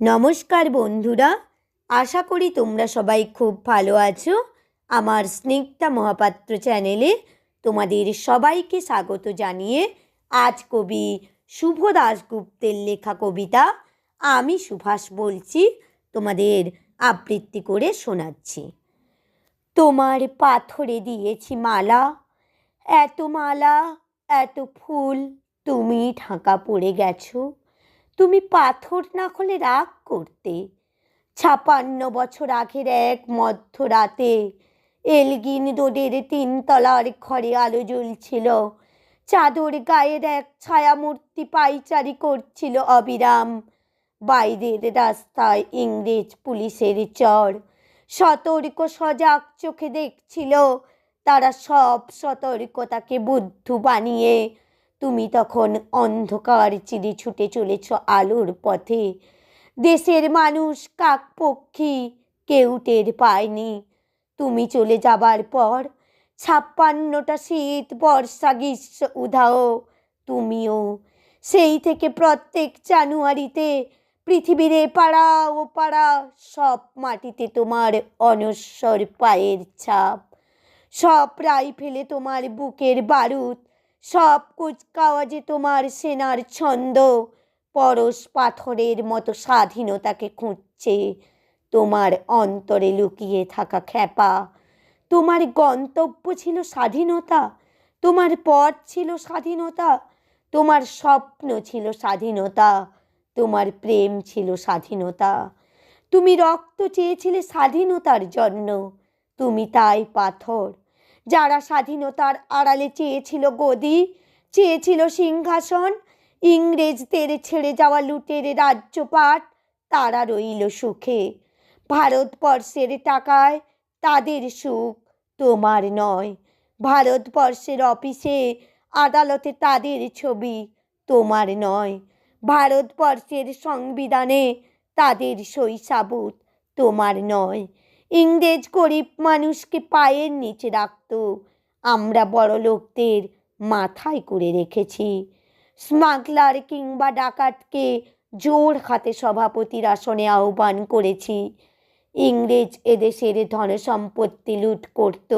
নমস্কার বন্ধুরা, আশা করি তোমরা সবাই খুব ভালো আছো। আমার স্নিগ্ধা মহাপাত্র চ্যানেলে তোমাদের সবাইকে স্বাগত জানিয়ে আজ কবি শুভ দাশগুপ্তের লেখা কবিতা আমি সুভাষ বলছি, তোমাদের আবৃত্তি করে শোনাচ্ছি। তোমার পাথরে দিয়েছি মালা, এত মালা, এত ফুল, তুমি ঢাকা পড়ে গেছো। তুমি পাথর না হলে রাগ করতে। ছাপান্ন বছর আগের এক মধ্যরাতে এলগিন রোডের তিনতলার ঘরে আলো জ্বলছিল। চাদর গায়ের এক ছায়ামূর্তি পাইচারি করছিল অবিরাম। বাইরের রাস্তায় ইংরেজ পুলিশের চর। সতর্ক সজাগ চোখে দেখছিল, তারা সব সতর্কতাকে বুদ্ধু বানিয়ে তুমি তখন অন্ধকার চিরে ছুটে চলেছ আলোর পথে। দেশের মানুষ কাক কাকপক্ষী, কেউ টের পায়নি। তুমি চলে যাবার পর ছাপ্পান্নটা শীত, বর্ষা, গ্রীষ্ম, উধাও। তুমিও সেই থেকে প্রত্যেক জানুয়ারিতে পৃথিবীর পাড়া, ও পাড়া, সব মাটিতে তোমার অনস্বর পায়ের ছাপ। সব রাইফেলে তোমার বুকের বারুদ। সব কুচকাওয়াজে তোমার সেনার ছন্দ। পরশ পাথরের মতো স্বাধীনতাকে খুঁজছে। তোমার অন্তরে লুকিয়ে থাকা খ্যাপা। তোমার গন্তব্য ছিল স্বাধীনতা। তোমার পথ ছিল স্বাধীনতা। তোমার স্বপ্ন ছিল স্বাধীনতা। তোমার প্রেম ছিল স্বাধীনতা। তুমি রক্ত চেয়েছিলে স্বাধীনতার জন্য। তুমি তাই পাথর। যারা স্বাধীনতার আড়ালে চেয়েছিল গদি, চেয়েছিল সিংহাসন, ইংরেজদের ছেড়ে যাওয়া লুটের রাজ্যপাট, তারা রইল সুখে। ভারতবর্ষের টাকায় তাদের সুখ তোমার নয়। ভারতবর্ষের অফিসে আদালতে তাদের ছবি তোমার নয়। ভারতবর্ষের সংবিধানে তাদের সাবুত তোমার নয়। ইংরেজ গরিব মানুষকে পায়ের নিচে রাখত। আমরা বড় লোকদের মাথায় করে রেখেছি। স্মাগলার কিংবা ডাকাতকে জোর হাতে সভাপতির আসনে আহ্বান করেছি। ইংরেজ এদেশের ধন সম্পত্তি লুট করত।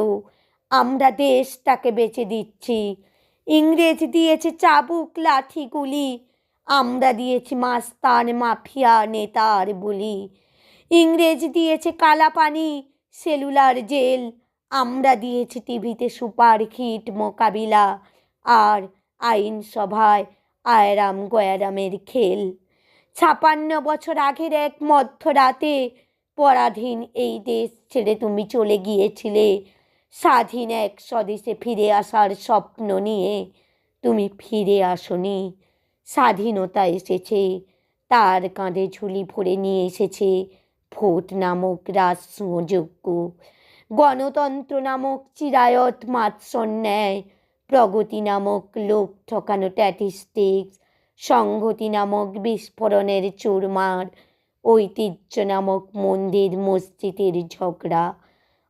আমরা দেশটাকে বেচে দিচ্ছি। ইংরেজ দিয়েছে চাবুক লাঠি গুলি আমরা দিয়েছি মাস্তান মাফিয়া নেতার বলি। ইংরেজ দিয়েছে কালা পানি সেলুলার জেল। আমরা দিয়েছি টিভিতে সুপার হিট মোকাবিলা, আর আইনসভায় আয়রাম গয়ারামের খেল। ছাপান্ন বছর আগের এক মধ্যরাতে, পরাধীন এই দেশ ছেড়ে তুমি চলে গিয়েছিলে। স্বাধীন এক স্বদেশে ফিরে আসার স্বপ্ন নিয়ে তুমি ফিরে আসনি। স্বাধীনতা এসেছে, তার কাঁধে ঝুলি ভরে নিয়ে এসেছে। ভোট নামক রাজসুযোগ্য গণতন্ত্র নামক চিরায়ত মাৎসর ন্যায় প্রগতি নামক লোক ঠকানো স্ট্যাটিস্টিক্স সংহতি নামক বিস্ফোরণের চুরমার। ঐতিহ্য নামক মন্দির মসজিদের ঝগড়া।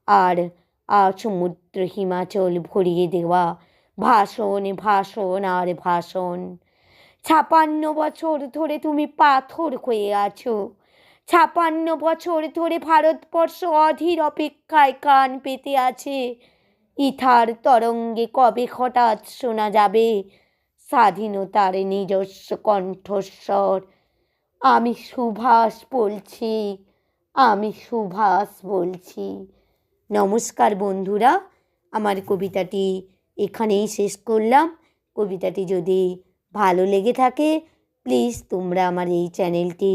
আর আর সমুদ্র হিমাচল ভরিয়ে দেওয়া। ভাষণ ভাষণ আর ভাষণ। ছাপান্ন বছর ধরে তুমি পাথর হয়ে আছো। ছাপান্ন বছর ধরে ভারতবর্ষ অধীর অপেক্ষায় কান পেতে আছে। ইথার তরঙ্গে কবে হঠাৎ শোনা যাবে? স্বাধীনতার নিজস্ব কণ্ঠস্বর। আমি সুভাষ বলছি, আমি সুভাষ বলছি। নমস্কার বন্ধুরা, আমার কবিতাটি এখানেই শেষ করলাম। কবিতাটি যদি ভালো লেগে থাকে প্লিজ তোমরা আমার এই চ্যানেলটি